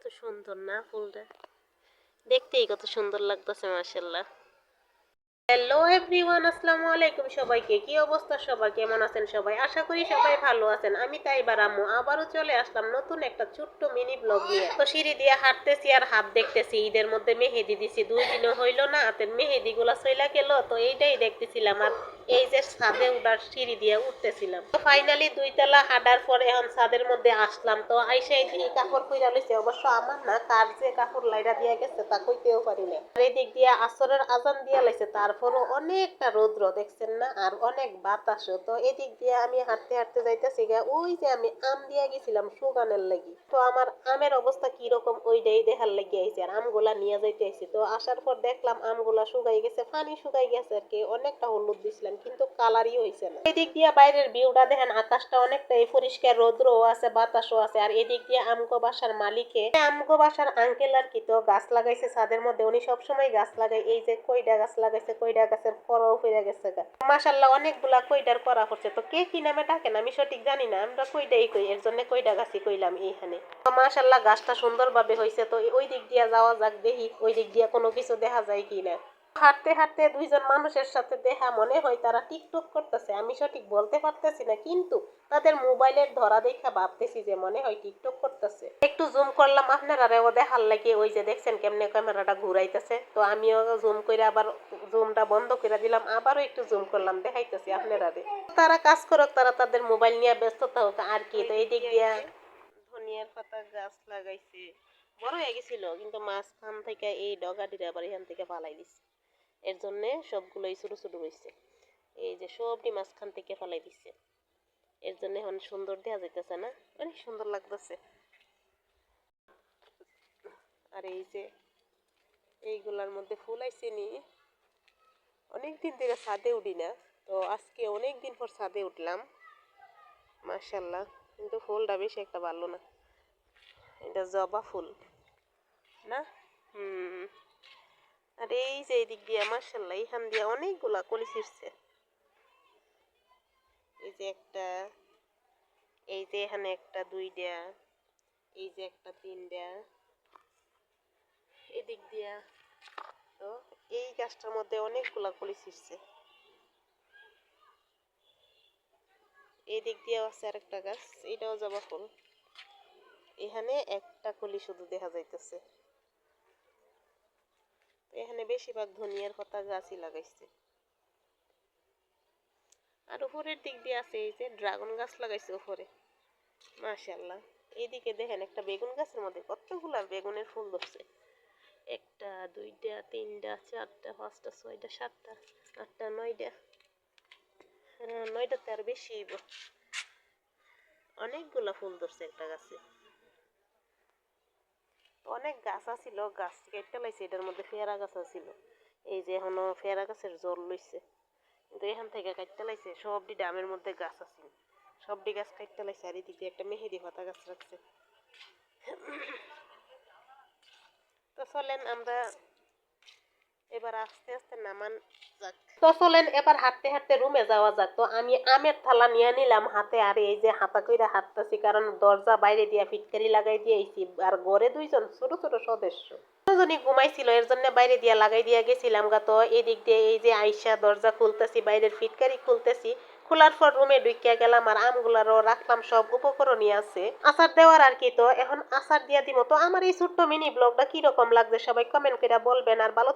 কত সুন্দর না ফুলটা। দেখতেই কত সুন্দর লাগতেছে মাশাল্লাহ হ্যালো এভরিওয়ান, আসসালামু আলাইকুম সবাইকে। কি অবস্থা সবাই কেমন আছেন সবাই? আশা করি সবাই ভালো আছেন। আমি তাই বারামু আবারও চলে আসলাম নতুন একটা ছোট্ট মিনি ব্লগ নিয়ে। তো সিঁড়ি দিয়ে হাঁটতেছি আর হাত দেখতেছি। ঈদের মধ্যে মেহেদি দিছি। দুই দিনও হইল না, হাতের মেহেদি গুলা চইলা গেল। তো এইটাই দেখতেছিলাম আর এই যে ছাদে উঠার সিঁড়ি দিয়ে উঠতেছিলাম। তো ফাইনালি দুইতলা হাঁটার পর এখন ছাদের মধ্যে আসলাম। তো আইসা এই এদিকে কাপড় কইরা লইছে। অবশ্য আমার না কার যে কাপড় লাইরা দিয়া গেছে তা কইতেও পারি না আর এদিক দিয়ে আসরের আজান দিয়া লাইছে। তারপরও অনেকটা রৌদ্র, দেখছেন না? আর অনেক বাতাসও। তো এদিক দিয়ে আমি হাঁটতে হাঁটতে যাইতেছি গা ওই যে আমি আম দিয়া গেছিলাম সুগানের লাগি। তো আমার আমের অবস্থা কি রকম ওইটাই দেখার লাগি আইছে। আর আমগুলা নিয়ে যাইতে আইছি। তো আসার পর দেখলাম আমগুলা শুকাই গেছে, পানি শুকাই গেছে আর কি। অনেকটা হলুদ দিছিলাম, কিন্তু কালারই হইছে না। এদিক দিয়ে বাইরের ভিউটা দেখেন, আকাশটা অনেকটাই পরিষ্কার, রৌদ্রও আছে, বাতাসও আছে। আর এদিক দিয়ে আমগো বাসার মালিকে আমগো বাসার আঙ্কেল আর কি তো গাছ লাগাইছে ছাদের মধ্যে। উনি সবসময় গাছ লাগায়। এই যে কইডা গাছ লাগাইছে কইডা গাছের করাও ফিরে গেছে মাসাল্লাহ অনেকগুলা কইডার করা করছে তো কে কি নামে ডাকেন আমি সঠিক জানি না। আমরা কইডাই কই, এর জন্য কইডা গাছই কইলাম এইখানে। মাসাল্লাহ গাছটা সুন্দরভাবে হয়েছে তো ওই দিক দিয়া যাওয়া যাক, দেখি ওই দিক দিয়ে কোনো কিছু দেখা যায় কি না হাঁটতে হাঁটতে দুইজন মানুষের সাথে দেখা মনে হয় তারা টিকটক করতেছে। আমি সঠিক বলতে পারতেছি না, কিন্তু তাদের মোবাইলের ধরা দেখা ভাবতেছি যে মনে হয় টিকটক করতেছে। একটু জুম করলাম আপনারা ও দেখার লাগে ওই যে দেখছেন কেমনে ক্যামেরাটা ঘুরাইতেছে। তো আমিও জুম করে আবার জুমটা বন্ধ করে দিলাম, আবারও একটু জুম করলাম, দেখাইতেছি আপনারা তারা কাজ করুক, তারা তাদের মোবাইল নিয়ে ব্যস্ত থাকুক আর কি, তো এই দিক দিয়া ধনিয়ার পাতা গাছ লাগাইছে। বড় হয়ে গেছিল, কিন্তু মাঝখান থেকে এই ডগাটির আবার এখান থেকে পালাই দিছে। এর জন্য সবগুলোই ছোট ছোট রয়েছে এই যে সবটি মাঝখান থেকে ফালাই দিচ্ছে এর জন্য এখন সুন্দর দেখা যাইতেছে না? অনেক সুন্দর লাগতেছে। আর এই যে এইগুলার মধ্যে ফুল নি অনেক দিন থেকে ছাদে উঠি না, তো আজকে অনেক দিন পর ছাদে উঠলাম। মার্শাল্লাহ কিন্তু ফুলটা বেশি একটা ভালো না। এটা জবা ফুল। না? হুম। আর এই যে এদিক দিয়ে মার্শাল্লাহ এইখান দিয়ে অনেকগুলা কলি ছিঁড়ছে এই যে একটা, এই যে এখানে একটা, দুইটা, এই যে একটা, তিনটা। এদিক দিয়া, তো এই গাছটার মধ্যে অনেকগুলা কলি ছিঁড়ছে এই দিক দিয়েও আছে আরেকটা গাছ, এটাও জবা ফুল। এখানে একটা কলি শুধু দেখা যাইতেছে। এখানে বেশিরভাগ ধনিয়ার পাতা গাছই লাগাইছে। আর উপরের দিক দিয়ে আছে এই যে ড্রাগন গাছ লাগাইছে উপরে। মাশাল্লাহ এইদিকে দেখেন একটা বেগুন গাছের মধ্যে কতগুলা বেগুনের ফুল ধরছে। একটা, দুইটা, তিনটা, চারটা, পাঁচটা, ছয়টা, সাতটা, আটটা, নয়টা। নয়টাতে আর বেশি অনেকগুলা ফুল ধরছে একটা গাছে। অনেক গাছ আছিল, গাছ কেটে লাইছে, এটার মধ্যে ফেরা গাছ আছিল। এই যে এখনও ফেরা গাছের জল লইছে। কিন্তু এখান থেকে কাটতে লাইছে সবটি ডামের মধ্যে গাছ আছে সবটি গাছ কাটতে লাইছে, আর এদিকে একটা মেহেদি পাতা গাছ রাখছে। তো চলেন আমরা এবার আস্তে আস্তে নামান যাক। তো চলেন, এবার হাঁটতে হাঁটতে রুমে যাওয়া যাক। তো আমি আমের থালা নিয়ে নিলাম হাতে, আর এই যে হাতা কইরা হাঁটতেছি, কারণ দরজা বাইরে দিয়া ফিটকারি লাগাই দিয়েছি, আর ঘরে দুইজন ছোট ছোট সদস্য। দুজনই ঘুমাইছিল, এর জন্য বাইরে লাগাই গেছিলাম গা। তো এদিক দিয়ে এই যে আইসা দরজা খুলতেছি, বাইরের ফিটকারি খুলতেছি, খোলার পর রুমে ঢুকিয়া গেলাম, আর আমগুলারও রাখলাম, সব উপকরণই আছে। আচার দেওয়ার আর কি, তো এখন আচার দিয়া দিব তো আমার এই ছোট্ট মিনি ব্লগটা কীরকম লাগছে, সবাই কমেন্ট করে বলবেন, আর ভালো